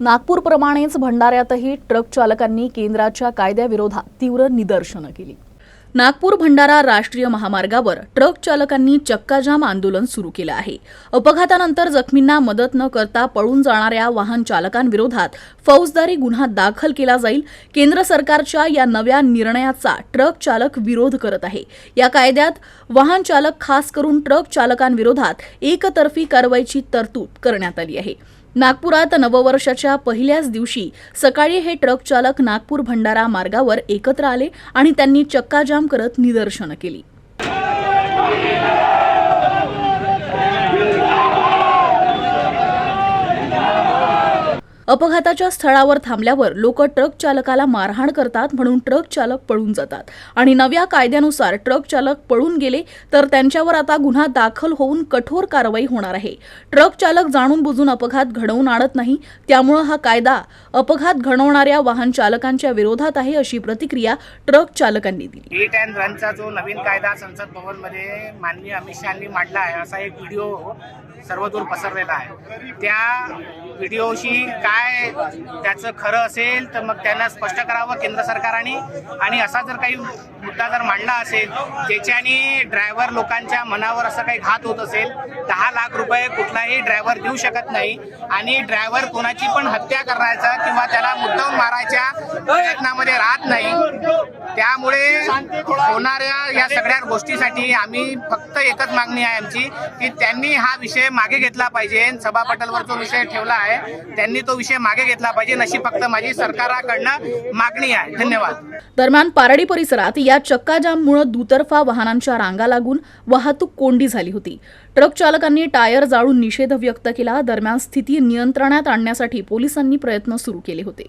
नागपूरप्रमाणेच भंडाऱ्यातही truck चालकांनी केंद्राच्या कायद्याविरोधात तीव्र निदर्शनं केली. नागपूर भंडारा राष्ट्रीय महामार्गावर ट्रक चालकांनी चक्काजाम आंदोलन सुरू केलं आहे. अपघातानंतर जखमींना मदत न करता पळून जाणाऱ्या वाहन चालकांविरोधात फौजदारी गुन्हा दाखल केला जाईल. केंद्र सरकारच्या या नव्या निर्णयाचा ट्रक चालक विरोध करत आहे. या कायद्यात वाहन चालक खास करून ट्रक चालकांविरोधात एकतर्फी कारवाईची तरतूद करण्यात आली आहे. नागपुरात नववर्षाच्या पहिल्याच दिवशी सकाळी हे ट्रक चालक नागपूर भंडारा मार्गावर एकत्र आले आणि त्यांनी चक्काजाम करत निदर्शनं केली. अपघाताच्या स्थळावर थांबल्यावर लोक ट्रक चालकाला मारहाण करतात म्हणून ट्रक चालक पळून जातात. आणि नव्या कायद्यानुसार ट्रक चालक पळून गेले तर त्यांच्यावर आता गुन्हा दाखल होऊन कठोर कारवाई होणार आहे. ट्रक चालक जाणून बुजून अपघात घडवून आणत नाही. त्यामुळं हा कायदा अपघात घडवणाऱ्या वाहन चालकांच्या विरोधात आहे अशी प्रतिक्रिया ट्रक चालकांनी दिली. हिट अँड रनचा जो नवीन कायदा संसद भवनमध्ये माननीय अमित शहानी मांडला आहे असा एक व्हिडिओ सर्वदूर पसरलेला आहे. त्या व्हिडिओशी काय त्याचं खरं असेल तर मग त्यांना स्पष्ट करावं केंद्र सरकारने. आणि असा जर काही मुद्दा जर मांडला असेल ज्याच्याने ड्रायव्हर लोकांच्या मनावर असं काही घात होत असेल दहा लाख रुपये कुठलाही ड्रायव्हर देऊ शकत नाही. आणि ड्रायव्हर कोणाची पण हत्या करायचा किंवा त्याला मुद्दाम मारायच्या प्रयत्नामध्ये राहत नाही. त्यामुळे होणाऱ्या या सगळ्या गोष्टीसाठी आम्ही फक्त एकच मागणी आहे आमची की त्यांनी हा विषय मागे घेतला पाहिजे. सभापटलवर जो विषय ठेवला आहे. त्यांनी तो विषय मागे घेतला पाहिजे अशी फक्त माझी सरकाराकडनं मागणी आहे. धन्यवाद. दरम्यान पारडी परिसरात या चक्काजाममुळे दुतर्फा वाहनांच्या रांगा लागून वाहतूक कोंडी झाली होती. ट्रक चालकांनी टायर जाळून निषेध व्यक्त केला. दरम्यान स्थिती नियंत्रणात आणण्यासाठी पोलिसांनी प्रयत्न सुरू केले होते.